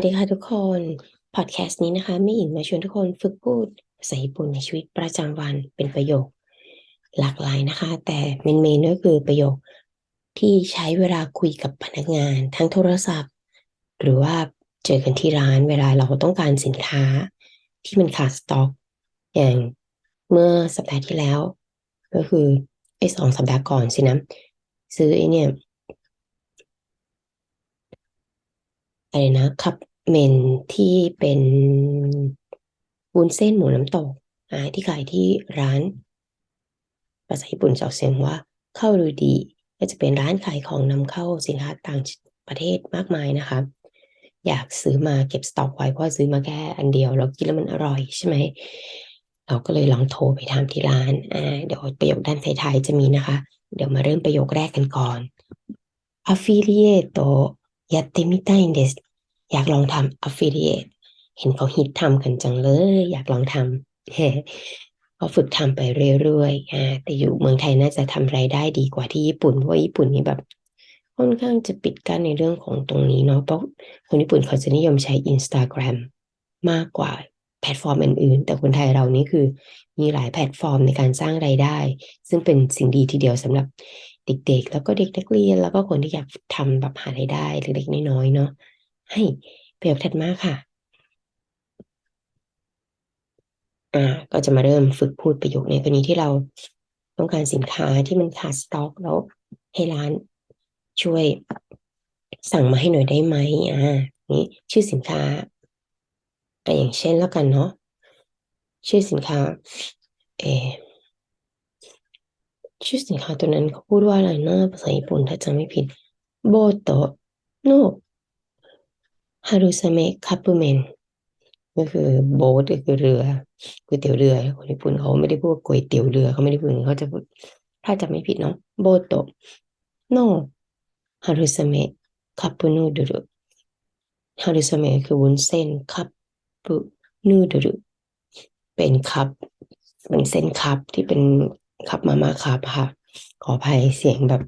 วัสดีค่ะทุกคน พอดแคสต์นี้นะคะแม่หญิงมาชวนทุกคนฝึกพูดภาษาญี่ปุ่นในชีวิตประจำวันเป็นประโยค หลากหลายนะคะ แต่เมนเมนก็คือประโยคที่ใช้เวลาคุยกับพนักงาน ทั้งโทรศัพท์ หรือว่าเจอกันที่ร้านเวลาเราต้องการสินค้าที่มันขาดสต็อก อย่างเมื่อสัปดาห์ที่แล้ว ก็คือไอ้สองสัปดาห์ก่อนสินะซื้อไอ้เนี่ยอะไรนะคัพ เมนที่เป็นวุ้นเส้นหมูน้ำตกอ่าที่ขายที่ร้าน ภาษาญี่ปุ่นจะออกเสียงว่าเข้ารูดี ก็จะเป็นร้านขายของนำเข้าสินค้าต่างประเทศมากมายนะคะ อยากซื้อมาเก็บสต็อกไว้เพราะซื้อมาแค่อันเดียวแล้วกินแล้วมันอร่อยใช่ไหม เราก็เลยลองโทรไปถามที่ร้านอ่าเดี๋ยวประโยคด้านท้ายๆจะมีนะคะ เดี๋ยวมาเริ่มประโยคแรกกันก่อน affiliate やってみたいんです อยากลองทำ affiliate เห็นเขาฮิตทำกันจังเลย อยากลองทำก็ฝึกทำไปเรื่อยๆอ่าแต่อยู่เมืองไทยน่าจะทำไรายได้ดีกว่าที่ญี่ปุ่น เพราะญี่ปุ่นนี่แบบ ค่อนข้างจะปิดกั้นในเรื่องของตรงนี้เนาะเพราะคนญี่ปุ่นเขาจะนิยมใช้ Instagram มากกว่าแพลตฟอร์มอื่นๆ แต่คนไทยเรานี่คือมีหลายแพลตฟอร์มในการสร้างไรายได้ ซึ่งเป็นสิ่งดีทีเดียวสำหรับเด็กๆ แล้วก็เด็กนักเรียน แล้วก็คนที่อยากทำแบบหารายได้เล็กๆน้อยๆเนาะ ให้ประโยคถัดมาค่ะ อ่า ก็จะมาเริ่มฝึกพูดประโยคในกรณีที่เราต้องการสินค้าที่มันขาดสต็อกแล้วให้ร้านช่วยสั่งมาให้หน่อยได้ไหมอ่า นี้ชื่อสินค้าอ่าอย่างเช่นแล้วกันเนาะ ชื่อสินค้า เอชื่อสินค้าตัวนั้นเขาพูดว่าอะไรนะภาษาญี่ปุ่นถ้าจำไม่ผิดโบโตโน ฮารุซาเมะคัพเปอร์เมนก็คือโบ๊ทก็คือเรือก๋วยเตี๋ยวเรือคนญี่ปุ่นเขาไม่ได้พูดก๋วยเตี๋ยวเรือเขาไม่ได้พูดเขาจะพูดถ้าจำไม่ผิดเนาะโบโตโนฮารุซาเมะคัพปูนูดุรุฮารุซาเมะคือวุ้นเส้นคัพปูนูดุรุเป็นคัพเป็นเส้นคัพที่เป็นคัพมาม่าคัพค่ะ ขออภัยเสียงแบบ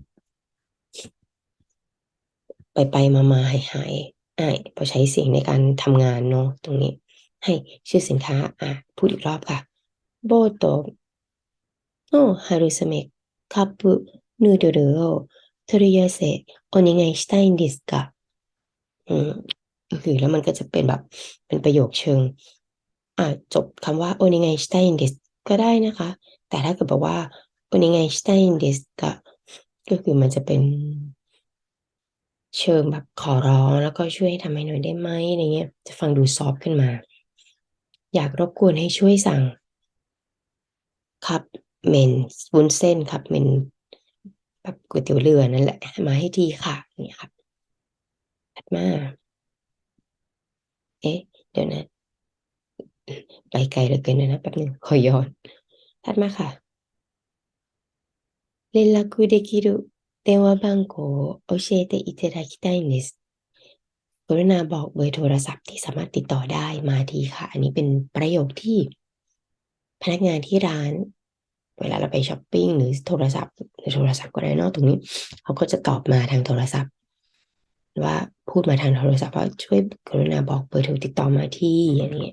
ไปไปมามาหายหาย อ่าพอใช้เสียงในการทำงานเนาะตรงนี้ ให้ชื่อสินค้าอะพูดอีกรอบค่ะโบโตโนฮารุสเมะคัพปุนูโดรุโอโทริยาเซโอนิไงสไตน์ดิสกะอืมก็คือแล้วมันก็จะเป็นแบบเป็นประโยคเชิงอ่าจบคำว่าโอนิไงสไตน์ดิสก็ได้นะคะ แต่ถ้าเกิดบอกว่าโอนิไงสไตน์ดิสกะก็คือมันจะเป็น เชิงแบบขอร้อง แล้วก็ช่วยให้ทำให้หน่อยได้ไหมอะไรเงี้ย จะฟังดูซอฟขึ้นมา อยากรบกวนให้ช่วยสั่งคับเมนวุ้นเส้นครับเมนแบบก๋วยเตี๋ยวเรือนั่นแหละ มาให้ทีค่ะ นี่ครับถัดมา เอ๊ะ เดี๋ยวนะ ไปไกลเหลือเกินนะแป๊บนึงขอย้อนถัดมาค่ะเลนลาคุเดกิรุ 電話番号を教えていただきたいんですกรุณาบอกเบอร์โทรศัพท์ที่สามารถติดต่อได้มาทีค่ะ อันนี้เป็นประโยคที่ พนักงานที่ร้าน เวลาเราไปช้อปปิ้งหรือโทรศัพท์หรือโทรศัพท์ก็ได้นอกตรงนี้ เขาก็จะตอบมาทางโทรศัพท์ ว่าพูดมาทางโทรศัพท์ว่าช่วยกรุณาบอกเบอร์โทรติดต่อมาที่อย่างนี้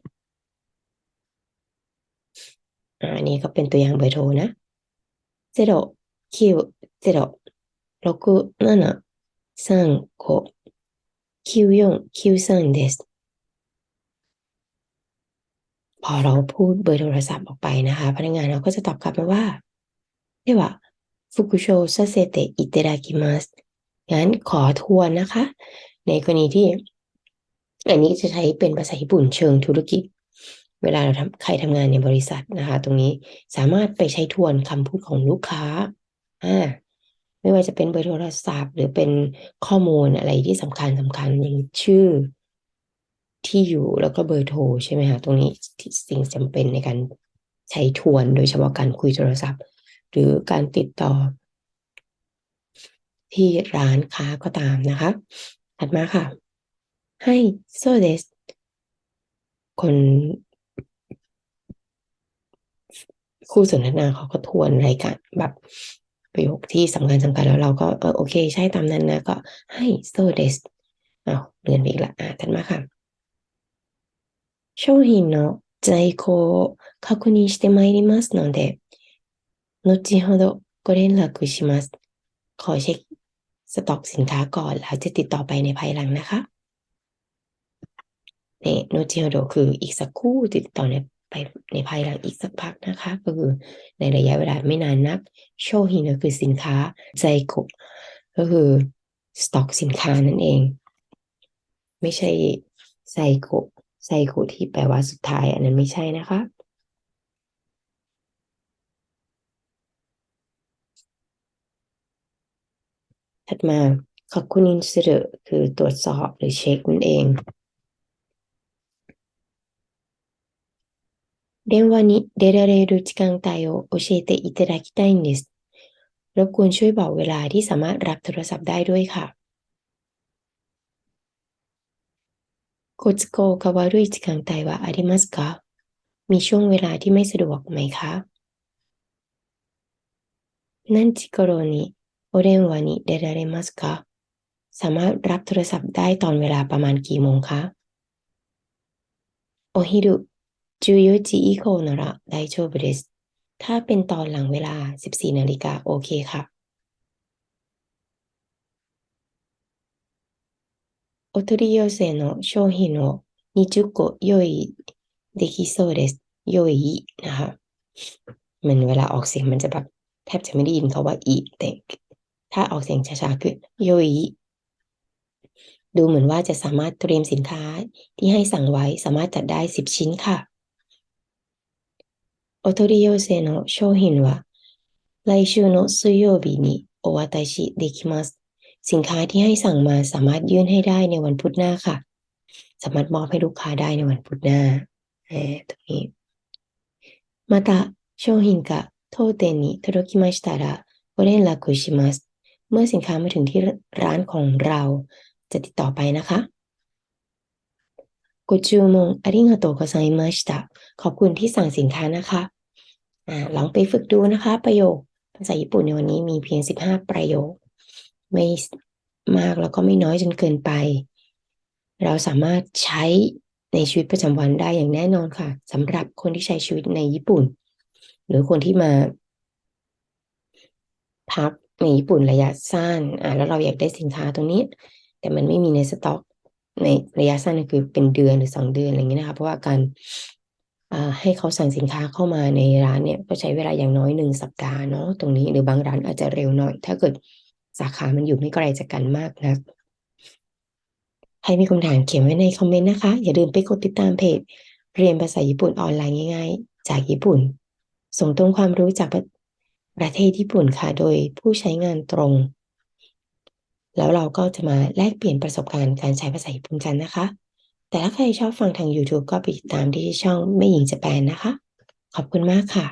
อันนี้ก็เป็นตัวอย่างเบอร์โทรนะゼロ9 0 6 7 3 5 9 4 9 3です พอเราพูดเบอร์โทรศัพท์ออกไปนะคะ พนักงานเราก็จะตอบกลับมาว่าでは復唱させていただきますงั้นขอทวนนะคะ ในกรณีที่ อันนี้จะใช้เป็นภาษาญี่ปุ่นเชิงธุรกิจ เวลาเราทำใครทำงานในบริษัทนะคะ ตรงนี้สามารถไปใช้ทวนคำพูดของลูกค้าอ่า ไม่ว่าจะเป็นเบอร์โทรศัพท์ หรือเป็นข้อมูลอะไรที่สำคัญสำคัญอย่างชื่อที่อยู่แล้วก็เบอร์โทรใช่ไหมคะตรงนี้สิ่งจำเป็นในการใช้ทวนโดยเฉพาะการคุยโทรศัพท์ หรือการติดต่อ ที่ร้านค้าก็ตามนะคะ ถัดมาค่ะ ให้โซเดสคนคู่สนทนาเขาก็ทวนรายการแบบ ประโยคที่สำคัญสำคัญแล้วเราก็เออโอเค ใช่ตามนั้นนะ ก็ให้ so des อ้าวเรียนไปอีกละอ่ะถัดมาค่ะ 商品の在庫を確認してまいりますので、後ほどご連絡します ขอเช็คสต็อกสินค้าก่อนแล้วจะติดต่อไปในภายหลังนะคะเนี่ยโนจิโฮโดคืออีกสักครู่ติดต่อใน ไปในภายหลังอีกสักพักนะคะ ก็คือในระยะเวลาไม่นานนัก โชฮินก็คือสินค้าไจโกก็คือสต็อกสินค้านั่นเอง ไม่ใช่ไซโกไซโกที่แปลว่าสุดท้าย อันนั้นไม่ใช่นะคะถัดมาขอบคุณอินสิรคือตรวจสอบหรือเช็คนั่นเอง 電話に出られる時間帯を教えていただきたいんですรบกวนช่วยบอกเวลาที่สามารถรับโทรศัพท์ได้ด้วยค่ะโคจโกคาวารุอิจิคังไตวะอาริมัสกะมีช่วงเวลาที่ไม่สะดวกไหมคะนันจิโกโรนิโอเรนวานิเดราเรมัสกะสามารถรับโทรศัพท์ได้ตอนเวลาประมาณกี่โมงคะโอฮิรุ 14時以降なら大丈夫です。ถ้าเป็นตอนหลังเวลา 14นาฬิกาโอเคค่ะお取り寄せの商品を20個用意できそうです。用意นะคะมันเวลาออกเสียงมันจะแบบแทบจะไม่ได้ยินเขาว่าอีแต่ถ้าออกเสียงช้าๆคือโยอิดูเหมือนว่าจะสามารถเตรียมสินค้าที่ให้สั่งไว้สามารถจัดได้10ชิ้นค่ะ お取り寄せの商品は来週の水曜日にお渡しできます สินค้าที่ให้สั่งมาสามารถยื่นให้ได้ในวันพุธหน้าค่ะ สามารถมอบให้ลูกค้าได้ในวันพุธหน้าแตรงนี้また商品が当店に届きましたらご連絡しますเมื่อสินค้ามาถึงที่ร้านของเราจะติดต่อไปนะคะ ご注文ありがとうございましたขอบคุณที่สั่งสินค้านะคะอ่าลองไปฝึกดูนะคะ ประโยคภาษาญี่ปุ่นในวันนี้มีเพียง 15 ประโยค ไม่มากแล้วก็ไม่น้อยจนเกินไป เราสามารถใช้ในชีวิตประจำวันได้อย่างแน่นอนค่ะสำหรับคนที่ใช้ชีวิตในญี่ปุ่น หรือคนที่มา พักในญี่ปุ่นระยะสั้นอ่าแล้วเราอยากได้สินค้าตรงนี้ แต่มันไม่มีในสต็อก ในระยะสั้นคือเป็นเดือนหรือสองเดือนอะไรเงี้ยนะคะเพราะว่าการให้เขาสั่งสินค้าเข้ามาในร้านเนี่ยก็ใช้เวลาอย่างน้อยหนึ่งสัปดาห์เนาะตรงนี้หรือบางร้านอาจจะเร็วหน่อย ถ้าเกิดสาขามันอยู่ไม่ไกลจากกันมากนะใครมีคำถามเขียนไว้ในคอมเมนต์นะคะ อย่าลืมไปกดติดตามเพจ เรียนภาษาญี่ปุ่นออนไลน์ง่าย ๆ จากญี่ปุ่น ส่งตรงความรู้จากประเทศญี่ปุ่นค่ะ โดยผู้ใช้งานตรง แล้วเราก็จะมาแลกเปลี่ยนประสบการณ์การใช้ภาษาญี่ปุ่นกันนะคะ แต่ถ้าใครชอบฟังทาง YouTube ก็ไปติดตามที่ช่องแม่หญิงจะแปลนะคะ ขอบคุณมากค่ะ